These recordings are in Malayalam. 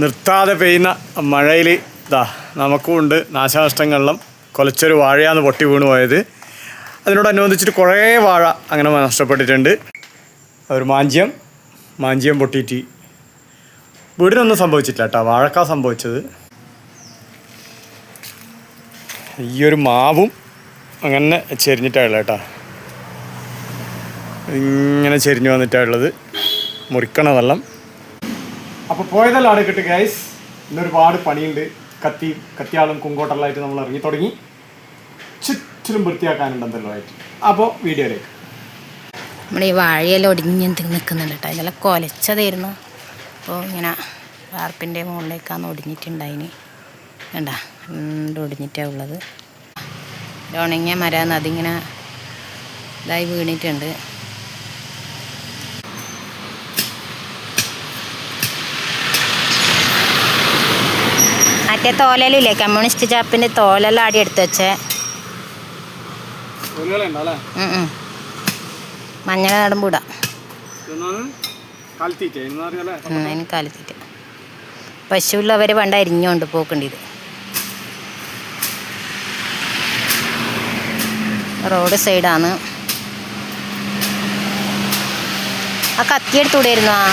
നിർത്താതെ പെയ്യുന്ന മഴയിൽ ഇതാ നമുക്കും ഉണ്ട് നാശനഷ്ടങ്ങളിലും കൊലച്ചൊരു വാഴയാണ് പൊട്ടി വീണു പോയത്. അതിനോടനുബന്ധിച്ചിട്ട് കുറേ വാഴ അങ്ങനെ നഷ്ടപ്പെട്ടിട്ടുണ്ട്. ഒരു മാഞ്ചിയം മാഞ്ചിയം പൊട്ടിയിട്ട് വീടിനൊന്നും സംഭവിച്ചിട്ടില്ല കേട്ടോ വാഴക്കാ സംഭവിച്ചത്. ഈ ഒരു മാവും അങ്ങനെ ചെരിഞ്ഞിട്ടാണ് കേട്ടോ. ഇങ്ങനെ ചെരിഞ്ഞു വന്നിട്ടാണുള്ളത് മുറിക്കണ വെള്ളം. അപ്പോൾ പോയതെല്ലാം കിട്ടും ഗൈസ് ഇന്നൊരുപാട് പണിയുണ്ട്. കത്തി കത്തിയാളും കുങ്കോട്ടലായിട്ട് നമ്മൾ ഇറങ്ങി തുടങ്ങി. ചുറ്റിലും വൃത്തിയാക്കാനുണ്ടെന്നല്ലോ ആയിട്ട്. അപ്പോൾ വീഡിയോയിലേക്ക്. നമ്മൾ ഈ വാഴയെല്ലാം ഒടിഞ്ഞ് നിൽക്കുന്നുണ്ട് കേട്ടോ. ഇതെല്ലാം കൊലച്ചതായിരുന്നു. അപ്പോൾ ഇങ്ങനെ വാർപ്പിന്റെ മുകളിലേക്കാണ് ഒടിഞ്ഞിട്ടുണ്ടായിന്. വേണ്ട രണ്ട് ഒടിഞ്ഞിട്ടാണ് ഉള്ളത്. ഉണങ്ങിയ മരാന്ന് അതിങ്ങനെ ഇതായി വീണിട്ടുണ്ട്. മറ്റേ തോലലില്ലേ? കമ്മ്യൂണിസ്റ്റ് ചാപ്പിന്റെ തോലെല്ലാം ആടി എടുത്ത് വെച്ചേ. മഞ്ഞ നടമ്പൂടാ മഞ്ഞൾ നടുമ്പൂടാ അതിന് കാലത്തിട്ട് പശുവുള്ളവർ പണ്ട് അരിഞ്ഞോണ്ട് പോക്കേണ്ടത്. റോഡ് സൈഡാണ്. ആ കത്തി എടുത്തൂടായിരുന്നു ആ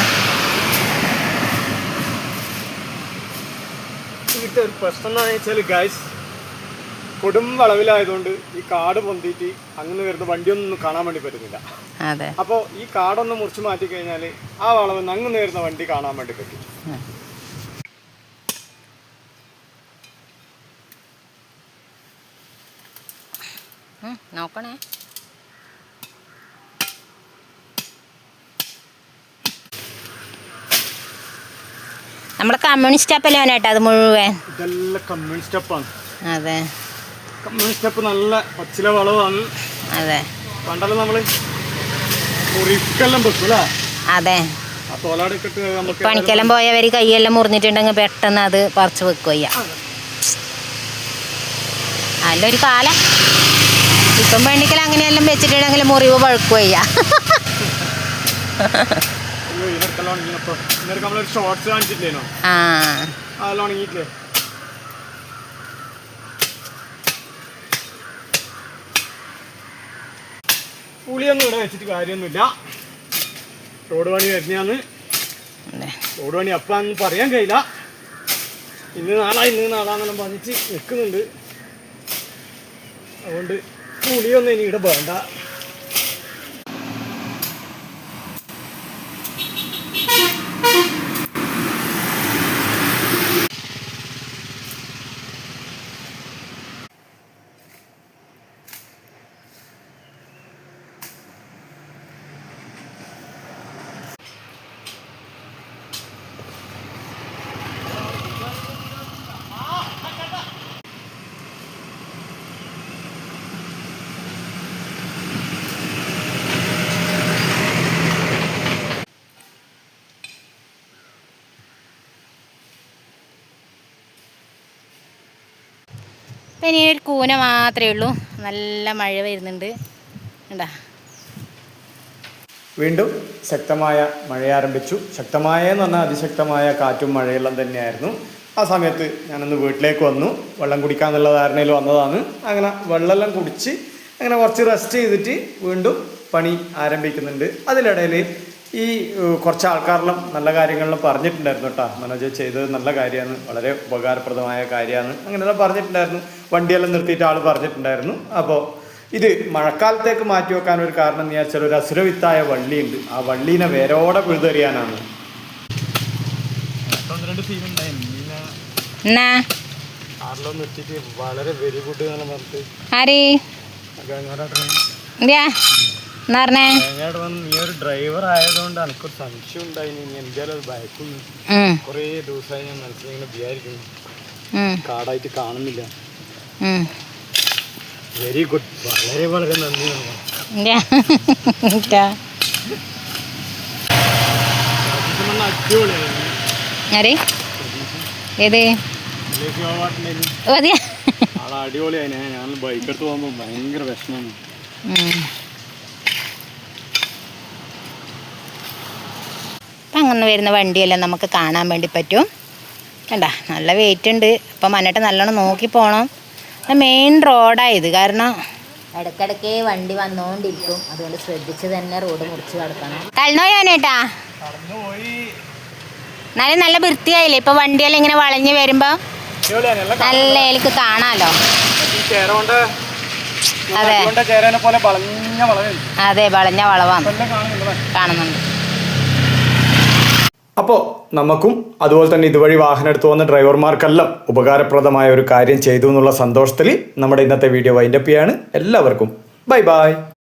ഇതിന്റെ ഒരു പ്രശ്നം എന്താണെന്ന് വെച്ചാൽ ഗൈസ് കൊടും വളവിലായതുകൊണ്ട് ഈ കാട് പൊന്തിയിട്ട് അങ്ങനെ വരുന്ന വണ്ടിയൊന്നും കാണാൻ വേണ്ടി പറ്റുന്നില്ല. അതെ. അപ്പോൾ ഈ കാടൊന്ന് മുറിച്ച് മാറ്റി കഴിഞ്ഞാൽ ആ വളവ് അങ്ങനെ വരുന്ന വണ്ടി കാണാൻ വേണ്ടി പറ്റും. നോക്കണേ. നമ്മുടെ കമ്മ്യൂണിസ്റ്റ് അപ്പല്ലേ അവനായിട്ട് അത് മുഴുവൻ. ഇതെല്ലാം കമ്മ്യൂണിസ്റ്റ് അതെ. കമ്മ്യൂണിസ്റ്റ് നല്ല പച്ചില വളവാണ്. അതെ. പണ്ടെല്ലാം മുറിക്കെല്ലാം അതെ. പണിക്കെല്ലാം പോയവർ കൈയെല്ലാം മുറിഞ്ഞിട്ടുണ്ടെങ്കിൽ പെട്ടെന്ന് അത് പറിച്ചു വെക്കുക അതിലൊരു കാലം. ഇപ്പം പെണ്ണിക്കൽ അങ്ങനെയെല്ലാം വെച്ചിട്ടുണ്ടെങ്കിൽ മുറിവ് പഴുക്കുകയ്യ പുളിയൊന്നും ഇവിടെ വെച്ചിട്ട് കാര്യമൊന്നുമില്ല. റോഡ് പണി വരുന്നതാന്ന് അതെ. റോഡ് പണി അപ്പാന്ന് പറയാൻ കഴിയില്ല. ഇന്ന് നാളാ ഇന്ന് നാളാന്നെല്ലാം പറഞ്ഞിട്ട് നിൽക്കുന്നുണ്ട് അതുകൊണ്ട് പുളിയൊന്നും ഇനി ഇവിടെ വേണ്ട. ഇപ്പം ഇനി ഒരു കൂന മാത്രമേ ഉള്ളൂ. നല്ല മഴ വരുന്നുണ്ട്. കണ്ടാ? വീണ്ടും ശക്തമായ മഴ ആരംഭിച്ചു. ശക്തമായ എന്ന് പറഞ്ഞാൽ അതിശക്തമായ കാറ്റും മഴയെല്ലാം തന്നെയായിരുന്നു. ആ സമയത്ത് ഞാനൊന്ന് വീട്ടിലേക്ക് വന്നു. വെള്ളം കുടിക്കാന്നുള്ള ധാരണയിൽ വന്നതാണ്. അങ്ങനെ വെള്ളമെല്ലാം കുടിച്ച് അങ്ങനെ കുറച്ച് റെസ്റ്റ് ചെയ്തിട്ട് വീണ്ടും പണി ആരംഭിക്കുന്നുണ്ട്. അതിനിടയിൽ ഈ കുറച്ച് ആൾക്കാരെല്ലാം നല്ല കാര്യങ്ങളെല്ലാം പറഞ്ഞിട്ടുണ്ടായിരുന്നു കേട്ടോ. മനോജ് ചെയ്തത് നല്ല കാര്യമാണ്. വളരെ ഉപകാരപ്രദമായ കാര്യമാണ്. അങ്ങനെയെല്ലാം പറഞ്ഞിട്ടുണ്ടായിരുന്നു. വണ്ടിയെല്ലാം നിർത്തിയിട്ട് ആൾ പറഞ്ഞിട്ടുണ്ടായിരുന്നു. അപ്പോൾ ഇത് മഴക്കാലത്തേക്ക് മാറ്റി വെക്കാൻ ഒരു കാരണം എന്ന് വെച്ചാൽ ഒരു അസുരവിത്തായ വള്ളിയുണ്ട്. ആ വള്ളീനെ വേരോടെ പിഴുതെറിയാനാണ്. വളരെ വെരി ഗുഡ് ആര്? എന്നാ പറഞ്ഞേ? ഡ്രൈവർ ആയതുകൊണ്ട് എനിക്ക് സംശയം ഉണ്ടായിന്. നീ എന്തായാലും അത് ഭയക്കുന്നു ഉം, കുറേ ദിവസമായി ഞാൻ മനസ്സിലിങ്ങനെ വിചാരിക്കുന്നു. ഉം, കാടായിട്ട് കാണുന്നില്ല. വെരി ഗുഡ് വളരെ വളരെ നന്ദി ഏത്? അടിപൊളിയായി. ഞാൻ ബൈക്കെടുത്ത് പോകുമ്പോൾ ഭയങ്കര വിഷമമാണ് ഉം. അപ്പം അങ്ങനെ വരുന്ന വണ്ടിയെല്ലാം നമുക്ക് കാണാൻ വേണ്ടി പറ്റും. കണ്ട നല്ല വെയിറ്റ് ഉണ്ട്. അപ്പം മന്നട്ട് നല്ലോണം നോക്കി പോകണം മെയിൻ റോഡായത് കാരണം ഇടയ്ക്കിടയ്ക്ക് വണ്ടി വന്നുകൊണ്ടിരിക്കും അതുകൊണ്ട് ശ്രദ്ധിച്ച് തന്നെ റോഡ് മുറിച്ച് കിടക്കണം. തലനോയാനേട്ടാ എന്നാലും നല്ല വൃത്തിയായില്ലേ? ഇപ്പൊ വണ്ടിയെല്ലാം ഇങ്ങനെ വളഞ്ഞു വരുമ്പോ നല്ല എനിക്ക് കാണാലോ? അതെ. ചേരാനെ പോലെ വളഞ്ഞ വളവേ അതെ വളഞ്ഞ വളവാണ്. കാണുന്നുണ്ട് കാണുന്നുണ്ട്. അപ്പോൾ നമുക്കും അതുപോലെ തന്നെ ഇതുവഴി വാഹനം എടുത്തു വന്ന ഡ്രൈവർമാർക്കെല്ലാം ഉപകാരപ്രദമായ ഒരു കാര്യം ചെയ്തു എന്നുള്ള സന്തോഷത്തിൽ നമ്മുടെ ഇന്നത്തെ വീഡിയോ വൈൻഡപ്പ് ചെയ്യാണ്. എല്ലാവർക്കും ബൈ ബൈ